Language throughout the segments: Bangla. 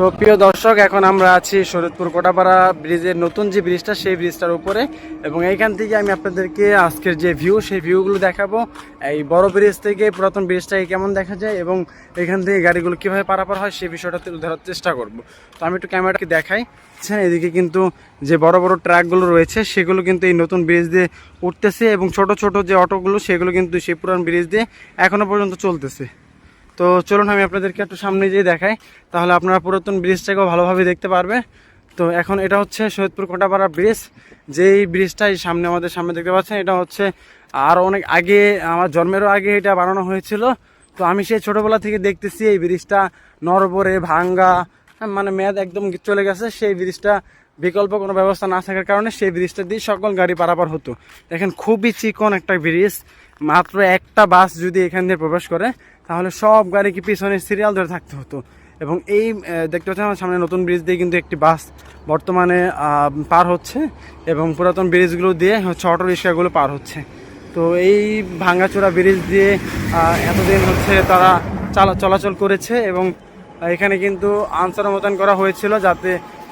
তো প্রিয় দর্শক, এখন আমরা আছি শরৎপুর কোটাপাড়া ব্রিজের নতুন যে ব্রিজটা, সেই ব্রিজটার উপরে। এবং এইখান থেকে আমি আপনাদেরকে আজকের যে ভিউ সেই ভিউগুলো দেখাবো। এই বড় ব্রিজ থেকে পুরাতন ব্রিজটাকে কেমন দেখা যায় এবং এখান থেকে গাড়িগুলো কীভাবে পারাপার হয়, সেই বিষয়টা তুলে ধরার চেষ্টা করব। তো আমি একটু ক্যামেরাকে দেখাই। হ্যাঁ এদিকে কিন্তু যে বড় বড় ট্রাকগুলো রয়েছে, সেগুলো কিন্তু এই নতুন ব্রিজ দিয়ে উঠতেছে এবং ছোট ছোট যে অটোগুলো, সেগুলো কিন্তু সেই পুরান ব্রিজ দিয়ে এখনও পর্যন্ত চলতেছে। তো চলুন আমি আপনাদেরকে একটু সামনে যেয়ে দেখাই। তাহলে আপনারা পুরাতন ব্রিজটাকেও ভালোভাবে দেখতে পারবে। তো এখন এটা হচ্ছে সৈয়দপুর কোটাপাড়া ব্রিজ। যেই ব্রিজটাই সামনে আমাদের সামনে দেখতে পাচ্ছেন এটা হচ্ছে আরও অনেক আগে আমার জন্মেরও আগে এটা বানানো হয়েছিল। তো আমি সেই ছোটোবেলা থেকে দেখতেছি এই ব্রিজটা নরবরে ভাঙ্গা হ্যাঁ, মানে মেয়াদ একদম চলে গেছে। সেই ব্রিজটা বিকল্প কোনো ব্যবস্থা না থাকার কারণে সেই ব্রিজটা দিয়ে সকল গাড়ি পারাপার হতো। দেখেন খুবই চিকন একটা ব্রিজ। মাত্র একটা বাস যদি এখান দিয়ে প্রবেশ করে তাহলে সব গাড়ি কি পিছনে সিরিয়াল ধরে থাকতে হতো? এবং এই দেখতে পাচ্ছেন আমার সামনে নতুন ব্রিজ দিয়ে কিন্তু একটি বাস বর্তমানে পার হচ্ছে এবং পুরাতন ব্রিজগুলো দিয়ে হচ্ছে অটো রিক্সাগুলো পার হচ্ছে। তো এই ভাঙ্গাচোরা ব্রিজ দিয়ে এতদিন হচ্ছে তারা চালা, চলাচল করেছে এবং এখানে কিন্তু আনসার মতন করা হয়েছিল যাতে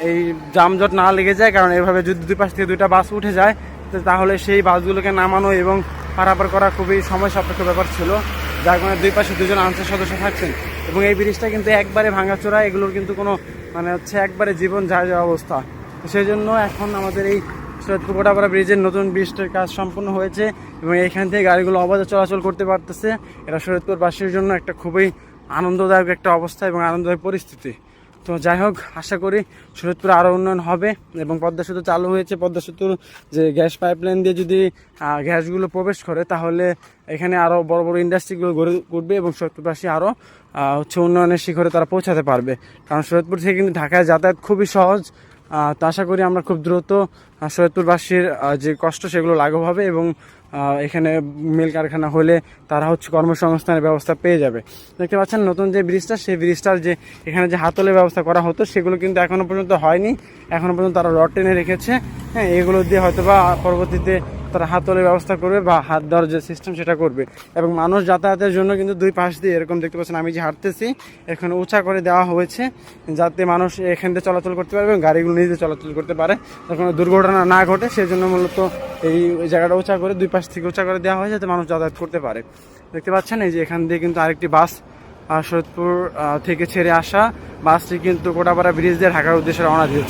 এই যানজট না লেগে যায়, কারণ এভাবে যদি দুই পাশ থেকে দুইটা বাস উঠে যায় তাহলে সেই বাসগুলোকে নামানো এবং পারাপার করা খুবই সময় সাপেক্ষ ব্যাপার ছিল। যার কারণে দুই পাশে দুজন আনসার সদস্য থাকছেন। এবং এই ব্রিজটা কিন্তু একবারে ভাঙাচোরা, এগুলোর কিন্তু কোনো মানে হচ্ছে একবারে জীবন যায় যাওয়া অবস্থা। সেই জন্য এখন আমাদের এই সৈয়দপুর ব্রিজের নতুন ব্রিজটার কাজ সম্পূর্ণ হয়েছে এবং এখান থেকে গাড়িগুলো অবাধে চলাচল করতে পারতেছে। এটা সৈয়দপুরবাসীর জন্য একটা খুবই আনন্দদায়ক একটা অবস্থা এবং আনন্দদায়ক পরিস্থিতি। তো যাই হোক, আশা করি সুরতপুর আরও উন্নয়ন হবে এবং পদ্মা সেতু চালু হয়েছে। পদ্মা সেতুর যে গ্যাস পাইপলাইন দিয়ে যদি গ্যাসগুলো প্রবেশ করে, তাহলে এখানে আরও বড় বড় ইন্ডাস্ট্রিগুলো গড়ে উঠবে এবং শরীয়তপুরবাসী আরও হচ্ছে উন্নয়নের শিখরে তারা পৌঁছাতে পারবে। কারণ সুরতপুর থেকে কিন্তু ঢাকায় যাতায়াত খুবই সহজ। তো আশা করি আমরা খুব দ্রুত সৈয়দপুরবাসীর যে কষ্ট সেগুলো লাঘব হবে এবং এখানে মিল কারখানা হলে তারা হচ্ছে কর্মসংস্থানের ব্যবস্থা পেয়ে যাবে। দেখতে পাচ্ছেন নতুন যে ব্রিজটা, সেই ব্রিজটার যে, এখানে যে হাতলের ব্যবস্থা করা হতো, সেগুলো কিন্তু এখনও পর্যন্ত হয়নি। এখনও পর্যন্ত তারা রড টেনে রেখেছে। হ্যাঁ এগুলো দিয়ে হয়তো বা পরবর্তীতে তারা হাতলের ব্যবস্থা করবে বা হাত দেওয়ার যে সিস্টেম সেটা করবে। এবং মানুষ যাতায়াতের জন্য কিন্তু দুই পাশ দিয়ে এরকম দেখতে পাচ্ছেন, আমি যে হাঁটতেছি, এখানে উঁচা করে দেওয়া হয়েছে যাতে মানুষ এখান দিয়ে চলাচল করতে পারবে এবং গাড়িগুলো নিজে চলাচল করতে পারে। কোনো দুর্ঘটনা না ঘটে সেই জন্য মূলত এই জায়গাটা উঁচা করে, দুই পাশ থেকে উঁচা করে দেওয়া হয় যাতে মানুষ যাতায়াত করতে পারে। দেখতে পাচ্ছেন, এই যে এখান দিয়ে কিন্তু আরেকটি বাস সৈয়দপুর থেকে ছেড়ে আসা বাসটি কিন্তু কোটাপাড়া ব্রিজ দিয়ে ঢাকার উদ্দেশ্যে রওনা দিয়েছে।